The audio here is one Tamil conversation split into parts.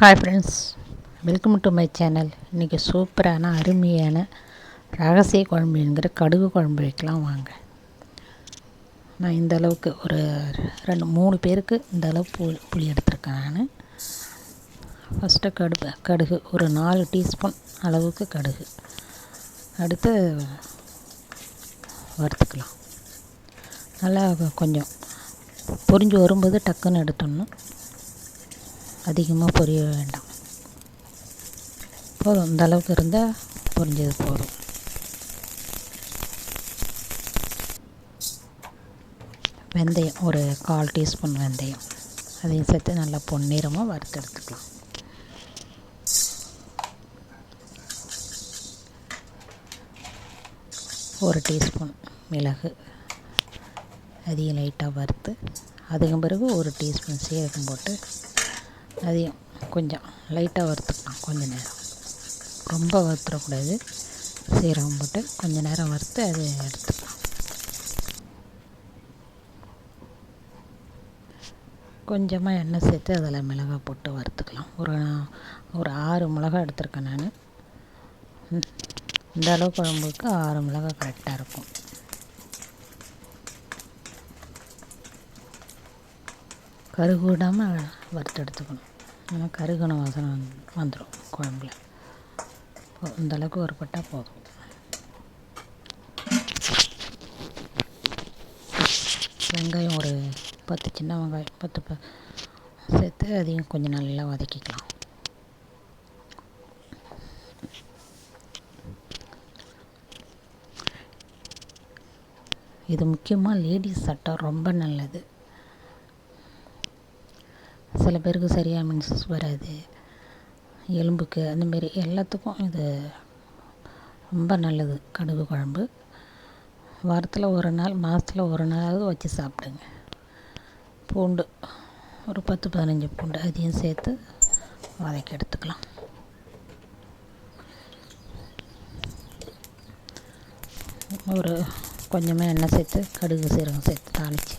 Hi friends welcome to my channel இன்றைக்கி சூப்பரான அருமையான ரகசிய குழம்பு என்கிற கடுகு குழம்பு வைக்கலாம் வாங்க. நான் இந்த அளவுக்கு ஒரு ரெண்டு மூணு பேருக்கு இந்த அளவு புளி புளி எடுத்திருக்கேன் நான். ஃபஸ்ட்டு கடுகு கடுகு ஒரு நாலு டீஸ்பூன் அளவுக்கு கடுகு. அடுத்து வறுத்துக்கலாம். நல்லா கொஞ்சம் பொரிஞ்சு வரும்போது டக்குன்னு எடுத்துடணும். அதிகமாக பொரிய வேண்டாம். போதும். இந்த அளவுக்கு இருந்தால் பொரிஞ்சது போதும். வெந்தயம். ஒரு கால் டீஸ்பூன் வெந்தயம். அதையும் சேர்த்து நல்லா பொன்னிறமாக வறுத்து எடுத்துக்கலாம். ஒரு டீஸ்பூன் மிளகு. அதையும் லைட்டாக வறுத்து அதுக்கு பிறகு ஒரு டீஸ்பூன் சீரகம் போட்டு அதையும் கொஞ்சம் லைட்டாக வறுத்துக்கலாம் கொஞ்சம் நேரம். ரொம்ப வறுத்துடக்கூடாது சீரகம் போட்டு கொஞ்சம் நேரம் வறுத்து அது எடுத்துக்கலாம். கொஞ்சமாக எண்ணெய் சேர்த்து அதில் மிளகாய் போட்டு வறுத்துக்கலாம். ஒரு ஒரு ஆறு மிளகா எடுத்திருக்கேன் நான். இந்த அளவு குழம்புக்கு ஆறு மிளகாய் கரெக்டாக இருக்கும். கருகு விடாமல் வறுத்து எடுத்துக்கணும். ஏன்னா கருகுன வாசனை வந்துடும் குழம்புல. அந்தளவுக்கு ஒரு வறுப்பட்டால் போதும். வெங்காயம் ஒரு பத்து சின்ன வெங்காயம் பத்து ப சேர்த்து அதையும் கொஞ்சம் நல்லா வதக்கிக்கலாம். இது முக்கியமாக லேடிஸ் சட்டம் ரொம்ப நல்லது. சில பேருக்கு சரியாக மென்சஸ் வராது. எலும்புக்கு அந்தமாரி எல்லாத்துக்கும் இது ரொம்ப நல்லது. கடுகு குழம்பு. வாரத்தில் ஒரு நாள் மாதத்தில் ஒரு நாளாவது வச்சு சாப்பிடுங்க. பூண்டு ஒரு பத்து பதினஞ்சு பூண்டு அதையும் சேர்த்து வதக்கி எடுத்துக்கலாம். ஒரு கொஞ்சமாக எண்ணெய் சேர்த்து கடுகு சீரகம் சேர்த்து தாளித்து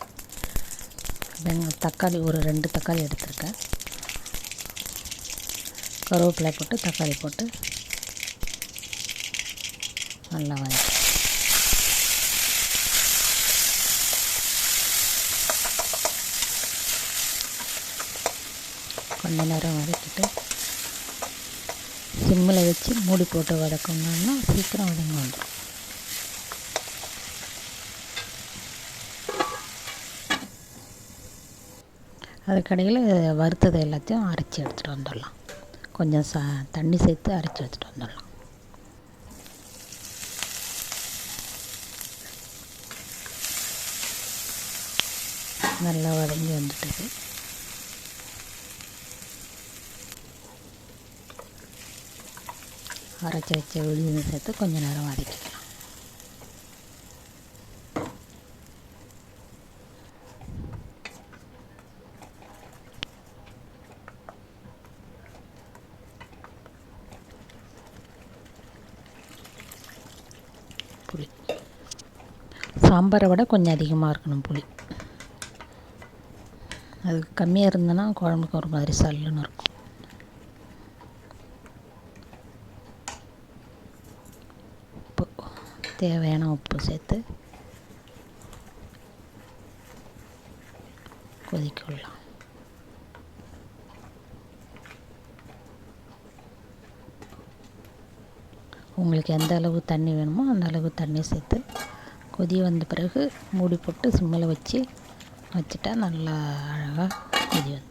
வெங்க தக்காளி ஒரு ரெண்டு தக்காளி எடுத்திருக்கேன். கருவேப்பிலை போட்டு தக்காளி போட்டு நல்லா வதக்கி. கொஞ்ச நேரம் வதக்கிட்டு சிம்மில் வச்சு மூடி போட்டு வதக்கணும்னா சீக்கிரம் வதங்க வந்துடும் அதுக்கடையில் வறுத்தது எல்லாத்தையும் அரைச்சி எடுத்துகிட்டு வந்துடலாம். கொஞ்சம் ச தண்ணி சேர்த்து அரைச்சி எடுத்துகிட்டு வந்துடலாம். நல்லா வதங்கி வந்துட்டது. அரைச்சி வச்ச விழுந்து சேர்த்து கொஞ்சம் நேரம் வதக்கிக்கலாம். புளி. சாம்பாரை விட கொஞ்சம் அதிகமாக இருக்கணும் புளி. அது கம்மியாக இருந்ததுன்னா குழம்புக்கு ஒரு மாதிரி சல்லுன்னு இருக்கும். உப்பு. தேவையான உப்பு சேர்த்து கொதிக்க விடலாம். உங்களுக்கு எந்த அளவு தண்ணி வேணுமோ அந்த அளவு தண்ணி சேர்த்து கொதி வந்த பிறகு மூடி போட்டு சிம்மில் வச்சு வச்சுட்டா நல்லா அழகாக கொதி வந்து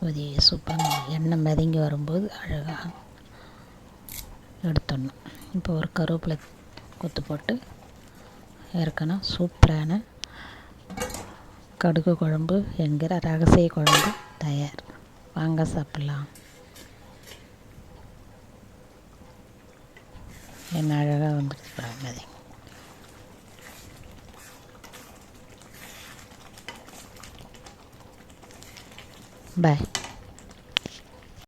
கொதி சூப்பராக எண்ணெய் மிதங்கி வரும்போது அழகாக எடுத்துடணும். இப்போ ஒரு கருவேப்பிலை கொத்து போட்டு இறக்கணும் சூப்பரான கடுகு குழம்பு என்கிற ரகசிய குழம்பு தயார். வாங்க சாப்பிட்லாம். என்ன அழகாக வந்துட்டு பாருங்க. பாய்